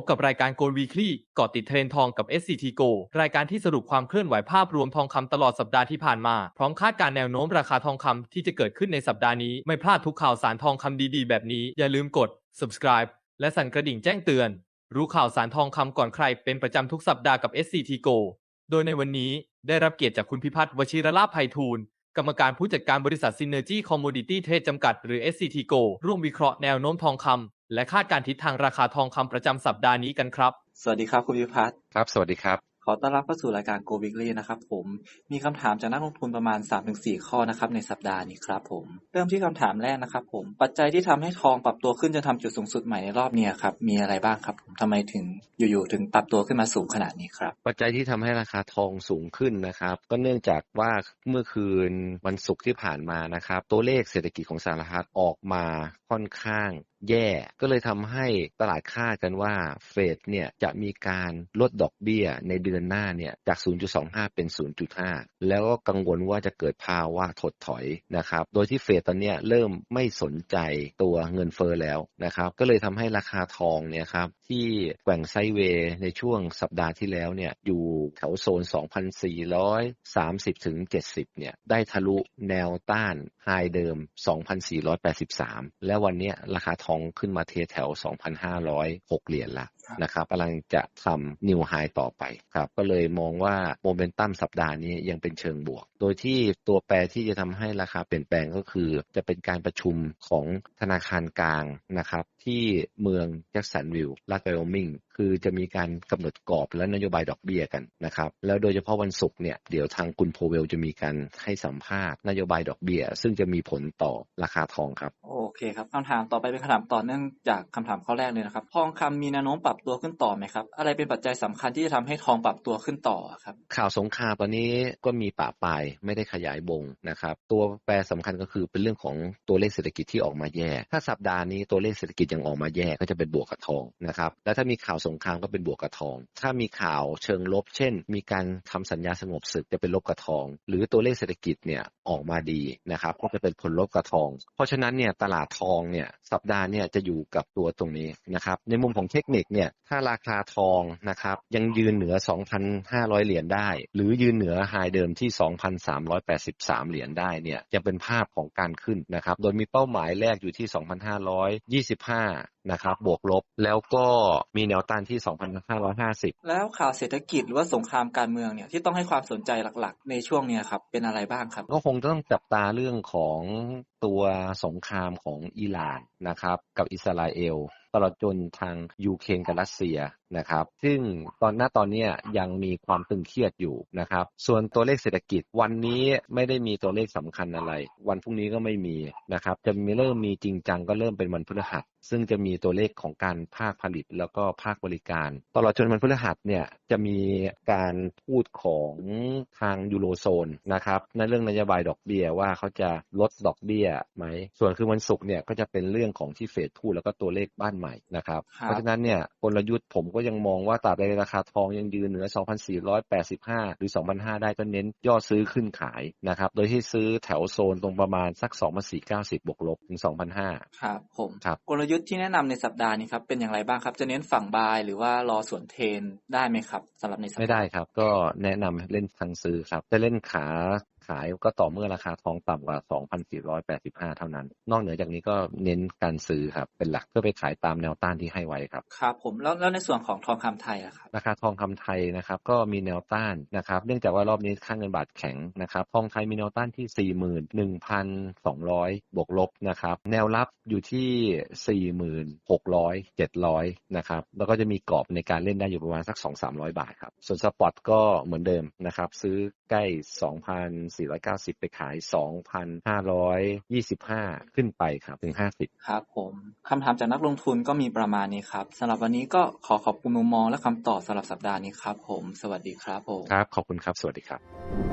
บกับรายการ Gold Weekly เกาะติดเทรนทองกับ SCT Go รายการที่สรุปความเคลื่อนไหวภาพรวมทองคำตลอดสัปดาห์ที่ผ่านมา พร้อมคาดการแนวโน้มราคาทองคำที่จะเกิดขึ้นในสัปดาห์นี้ ไม่พลาดทุกข่าวสารทองคำดีๆ แบบนี้ อย่าลืมกด subscribe และสั่นกระดิ่งแจ้งเตือน รู้ข่าวสารทองคำก่อนใคร เป็นประจำทุกสัปดาห์กับ SCT Go โดยในวันนี้ได้รับเกียรติจากคุณพิพัฒน์วชิรลาภไพฑูรย์ กรรมการผู้จัดการบริษัท Synergy Commodity Trade จำกัด หรือ SCT Go ร่วมวิเคราะห์แนวโน้มทองคำและคาดการณ์ทิศทางราคาทองคำประจำสัปดาห์นี้กันครับ สวัสดีครับคุณพิพัฒน์ครับ สวัสดีครับ ขอต้อนรับเข้าสู่รายการ Go Weekly นะครับผม มีคำถามจากนักลงทุนประมาณ 3-4 ข้อนะครับในสัปดาห์นี้ครับผม เริ่มที่คำถามแรกนะครับผม ปัจจัยที่ทำให้ทองปรับตัวขึ้นจนทำจุดสูงสุดใหม่ในรอบนี้ครับ มีอะไรบ้างครับผมทำไมถึงอยู่ๆถึงปรับตัวขึ้นมาสูงขนาดนี้ครับ ปัจจัยที่ทำให้ราคาทองสูงขึ้นนะครับ ก็เนื่องจากว่าเมื่อคืนวันศุกร์ที่ผ่านมานะครับ ตัวเลขเศรษฐกิจของสหรัฐออกมาค่อนข้าง แย่ ก็เลยทำให้ตลาดคาดกันว่าเฟดเนี่ยจะมีการลดดอกเบี้ยในเดือนหน้าเนี่ยจาก 0.25 เป็น 0.5 แล้วก็กังวลว่าจะเกิดภาวะถดถอยนะครับ โดยที่เฟดตอนนี้เริ่มไม่สนใจตัวเงินเฟอ้อแล้วนะครับ ก็เลยทำให้ราคาทองเนี่ยครับที่แกว่งไซเวย์ในช่วงสัปดาห์ที่แล้วเนี่ยอยู่แถวโซน 2,430 ถึง 70 เนี่ยได้ทะลุแนวต้าน ไฮเดิม 2,483 และวันนี้ราคาทองขึ้นมาเทแถว 2,506 เหรียญละ นะครับกำลังจะทำนิวไฮต่อไปครับก็เลยมองว่าโมเมนตัมสัปดาห์นี้ยังเป็นเชิงบวก โดยที่ตัวแปรที่จะทำให้ราคาเปลี่ยนแปลงก็คือ จะเป็นการประชุมของธนาคารกลางนะครับที่เมืองแจ็คสันวิลล์รัฐไวโอมิงคือจะมีการกำหนดกรอบและนโยบายดอกเบี้ยกันนะครับแล้วโดยเฉพาะวันศุกร์เนี่ยเดี๋ยวทางคุณโพเวลจะมีการให้สัมภาษณ์นโยบายดอกเบี้ย ซึ่งจะมีผลต่อราคาทองครับ โอเคครับคำถามต่อไปเป็นคำถามต่อเนื่องจากคำถามข้อแรกเลยนะครับ ทองคำมีแนวโน้มปรับับตัวขึ้นต่อไหมครับ อะไรเป็นปัจจัยสำคัญที่จะทำให้ทองปรับตัวขึ้นต่อครับ ข่าวสงครามตอนนี้ก็มีป่าปลายไม่ได้ขยายวงนะครับ ตัวแปรสำคัญก็คือเป็นเรื่องของตัวเลขเศรษฐกิจที่ออกมาแย่ ถ้าสัปดาห์นี้ตัวเลขเศรษฐกิจยังออกมาแย่ก็จะเป็นบวกกับทองนะครับ แล้วถ้ามีข่าวสงครามก็เป็นบวกกับทอง ถ้ามีข่าวเชิงลบ เช่น มีการทำสัญญาสงบศึกจะเป็นลบกับทอง หรือตัวเลขเศรษฐกิจเนี่ยออกมาดีนะครับก็จะเป็นผลลบกับทอง เพราะฉะนั้นเนี่ยตลาดทองเนี่ยสัปดาห์เนี่ยจะอยู่กับตัวตรงนี้นะครับในมุมของเทคนิคเนี่ยถ้าราคาทองนะครับยังยืนเหนือ 2,500 เหรียญได้ หรือยืนเหนือไฮเดิมที่ 2,383 เหรียญได้เนี่ยจะเป็นภาพของการขึ้นนะครับโดยมีเป้าหมายแรกอยู่ที่ 2,525 นะครับบวกลบ แล้วก็มีแนวต้านที่ 2,550 แล้วข่าวเศรษฐกิจหรือว่าสงครามการเมืองเนี่ยที่ต้องให้ความสนใจหลักๆ ในช่วงเนี้ยครับเป็นอะไรบ้างครับ ก็คงต้องจับตาเรื่องของตัวสงครามของอิหร่านนะครับกับอิสราเอลตลอดจนทางยูเครนกับรัสเซียนะครับ ซึ่งตอนหน้าตอนเนี้ยยังมีความตึงเครียดอยู่นะครับ ส่วนตัวเลขเศรษฐกิจวันนี้ไม่ได้มีตัวเลขสำคัญอะไร วันพรุ่งนี้ก็ไม่มีนะครับ จะมีเริ่มมีจริงจังก็เริ่มเป็นวันพฤหัส ซึ่งจะมีตัวเลขของการภาคผลิตแล้วก็ภาคบริการ ตลอดจนวันพฤหัสเนี่ยจะมีการพูดของทางยูโรโซนนะครับในเรื่องนโยบายดอกเบี้ยว่าเขาจะลดดอกเบี้ยไหม ส่วนคือวันศุกร์เนี่ยก็จะเป็นเรื่องของที่เฟดพูดแล้วก็ตัวเลขบ้านใหม่นะครับครับเพราะฉะนั้นเนี่ยกลยุทธ์ผมก็ยังมองว่าตราบใดราคาทองยังยืนเหนือ 2,485 หรือ 2,500 ได้ก็เน้นย่อซื้อขึ้นขายนะครับ โดยที่ซื้อแถวโซนตรงประมาณสัก 2,490 บวกลบถึง 2,500 ครับผมครับกลยุทธ์ที่แนะนำในสัปดาห์นี้ครับเป็นอย่างไรบ้างครับ จะเน้นฝั่งบายหรือว่ารอสวนเทรนได้ไหมครับสำหรับในสัปดาห์ไม่ได้ครับ ก็แนะนำให้เล่นทางซื้อครับจะเล่นขา ขายก็ต่อเมื่อราคาทองต่ำกว่า 2,485 เท่านั้น นอกเหนือจากนี้ก็เน้นการซื้อครับเป็นหลักเพื่อไปขายตามแนวต้านที่ให้ไว้ครับครับผมแล้วแล้วในส่วนของทองคำไทยอะครับราคาทองคำไทยนะครับก็มีแนวต้านนะครับเนื่องจากว่ารอบนี้ค่าเงินบาทแข็งนะครับทองไทยมีแนวต้านที่ 41,200 บวกลบนะครับแนวรับอยู่ที่ 4600 700นะครับแล้วก็จะมีกรอบในการเล่นได้อยู่ประมาณสัก 2-300 บาทครับส่วนสปอตก็เหมือนเดิมนะครับซื้อใกล้2,490 ไปขาย 2,525 ขึ้นไปครับถึง 50 ครับผมคำถามจากนักลงทุนก็มีประมาณนี้ครับสำหรับวันนี้ก็ขอขอบคุณมุมมองและคำตอบสำหรับสัปดาห์นี้ครับผม สวัสดีครับผม ครับ ขอบคุณครับ สวัสดีครับ